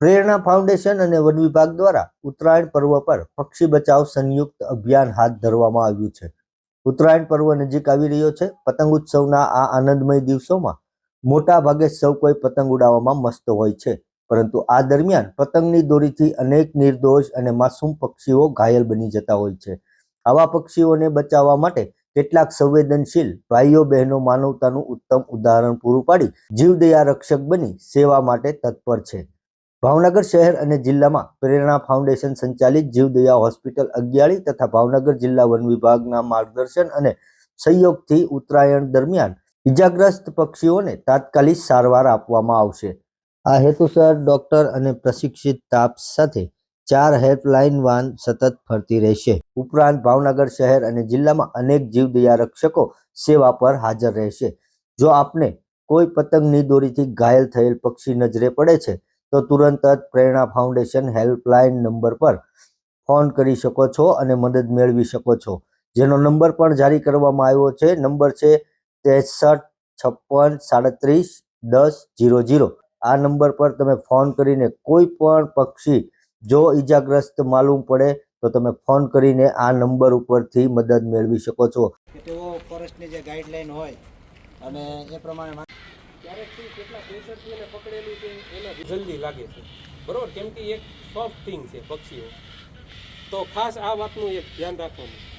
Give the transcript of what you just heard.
પ્રેરણા ફાઉન્ડેશન અને વન વિભાગ દ્વારા ઉત્તરાયણ પર્વ પર પક્ષી બચાવ સંયુક્ત અભિયાન હાથ ધરવામાં આવ્યું છે. ઉત્તરાયણ પર્વ નજીક આવી રહ્યો છે. પતંગ ઉત્સવના આ આનંદમય દિવસોમાં મોટા ભાગે સૌ કોઈ પતંગ ઉડાવવામાં મસ્ત હોય છે. પરંતુ આ દરમિયાન પતંગની દોરીથી અનેક નિર્દોષ અને માસૂમ પક્ષીઓ ઘાયલ બની જતા હોય છે. આવા પક્ષીઓને બચાવવા માટે કેટલાક સંવેદનશીલ ભાઈઓ બહેનો માનવતાનું ઉત્તમ ઉદાહરણ પૂરું પાડી જીવદયા રક્ષક બની સેવા માટે તત્પર છે. ભાવનગર શહેર અને જિલ્લામાં પ્રેરણા ફાઉન્ડેશન સંચાલિત જીવદયા હોસ્પિટલ અગિયાળી તથા ભાવનગર જિલ્લા વન વિભાગના માર્ગદર્શન અને સહયોગથી ઉત્તરાયણ દરમિયાન ઇજાગ્રસ્ત પક્ષીઓને તાત્કાલિક સારવાર આપવામાં આવશે. આ હેતુસર ડોક્ટર અને પ્રશિક્ષિત સ્ટાફ સાથે ચાર હેલ્પલાઇન વાન સતત ફરતી રહેશે. ઉપરાંત ભાવનગર શહેર અને જિલ્લામાં અનેક જીવદયા રક્ષકો સેવા પર હાજર રહેશે. જો આપને કોઈ પતંગની દોરીથી ઘાયલ થયેલ પક્ષી નજરે પડે છે તો તુરંત જ પ્રેરણા ફાઉન્ડેશન હેલ્પલાઇન નંબર પર ફોન કરી શકો છો અને મદદ મેળવી શકો છો. જેનો નંબર પણ જારી કરવામાં આવ્યો છે. નંબર છે ત્રેસઠ, છપ્પન, સાડત્રીસ, દસ જીરો જીરો આ નંબર પર તમે ફોન કરીને કોઈ પણ પક્ષી જો ઈજાગ્રસ્ત માલુમ પડે તો તમે ફોન કરીને આ નંબર ઉપરથી મદદ મેળવી શકો છો. તેઓ ફોરેસ્ટની જે ગાઈડલાઈન હોય અને એ પ્રમાણે મા- ક્યારેક શું કેટલા પ્રેશરથી એને પકડેલું છે, એને જલ્દી લાગે છે. બરોબર? કેમ કે એક સોફ્ટ થિંગ છે પક્ષીઓ. તો ખાસ આ વાતનું એક ધ્યાન રાખવાનું.